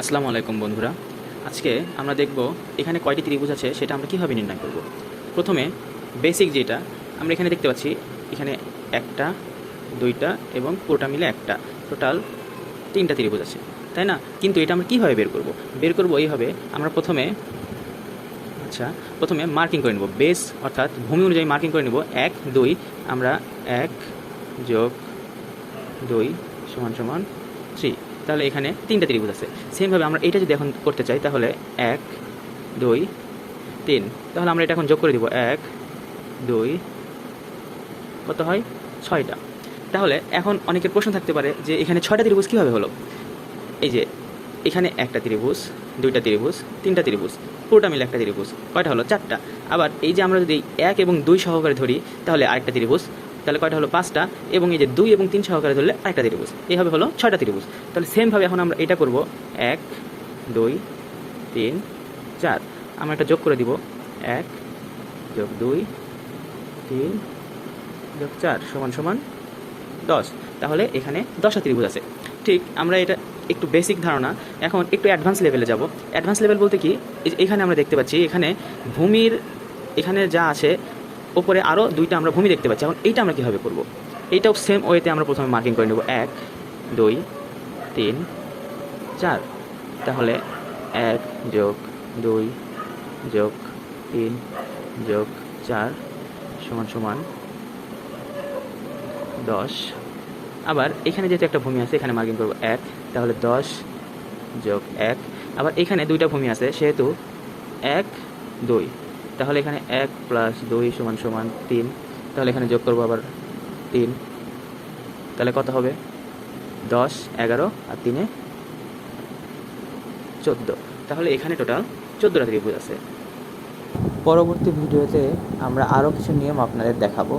আসসালামু আলাইকুম বন্ধুরা। আজকে আমরা দেখব এখানে কয়টি ত্রিভুজ আছে, সেটা আমরা কীভাবে নির্ণয় করব। প্রথমে বেসিক যেটা, আমরা এখানে দেখতে পাচ্ছি এখানে একটা, দুইটা এবং পুরোটা মিলে একটা। টোটাল তিনটা ত্রিভুজ আছে, তাই না? কিন্তু এটা আমরা কীভাবে বের করব? বের করব এইভাবে আমরা প্রথমে আচ্ছা প্রথমে মার্কিং করে নেব। বেস অর্থাৎ ভূমি অনুযায়ী মার্কিং করে নেব। এক, দুই, আমরা এক যোগ দুই সমান সমান থ্রি তাহলে এখানে তিনটা ত্রিভুজ আছে। সেমভাবে আমরা এটা যদি এখন করতে চাই, তাহলে এক, দুই, তিন। তাহলে আমরা এটা এখন যোগ করে দিব। এক, দুই, কত হয়? ছয়টা। তাহলে এখন অনেকের প্রশ্ন থাকতে পারে যে এখানে ছয়টা ত্রিভুজ কীভাবে হলো? এই যে, এখানে একটা ত্রিভুজ, দুইটা ত্রিভুজ, তিনটা ত্রিভুজ, পুরোটা মিলে একটা ত্রিভুজ, কয়টা হলো? চারটা। আবার এই যে আমরা যদি এক এবং দুই সহকারে ধরি, তাহলে আরেকটা ত্রিভুজ তাহলে কয়টা হলো? পাঁচটা এবং এই যে দুই এবং তিন সহকারে ধরলে আরেকটা ত্রিভুজ। এইভাবে হলো ছয়টা ত্রিভুজ। তাহলে সেমভাবে এখন আমরা এটা করব। এক, দুই, তিন, চার। আমরা একটা যোগ করে দিব। এক, যোগ দুই, তিন, যোগ চার সমান সমান দশ। তাহলে এখানে দশটা ত্রিভুজ আছে। ঠিক, আমরা এটা একটু বেসিক ধারণা। এখন একটু অ্যাডভান্স লেভেলে যাব। অ্যাডভান্স লেভেল বলতে কি? এখানে আমরা দেখতে পাচ্ছি, এখানে ভূমির, এখানে যা আছে ওপরে আরও দুইটা আমরা ভূমি দেখতে পাচ্ছি। এখন এইটা আমরা কীভাবে করব? এইটাও সেম ওয়েতে আমরা প্রথমে মার্কিং করে নেব। এক, দুই, তিন, চার। তাহলে এক যোগ দুই যোগ তিন যোগ চার সমান সমান দশ। আবার এখানে যেহেতু একটা ভূমি আছে, এখানে মার্কিং করব এক। তাহলে দশ যোগ এক। আবার এখানে দুইটা ভূমি আছে, সেহেতু এক, দুই। তাহলে এখানে এক প্লাস দুই সমান সমান তিন। তাহলে এখানে যোগ করব আবার তিন। তাহলে কত হবে? দশ, এগারো আর তিনে চোদ্দ। তাহলে এখানে টোটাল চোদ্দোটা ত্রিভুজ আছে। পরবর্তী ভিডিওতে আমরা আরও কিছু নিয়ম আপনাদের দেখাবো।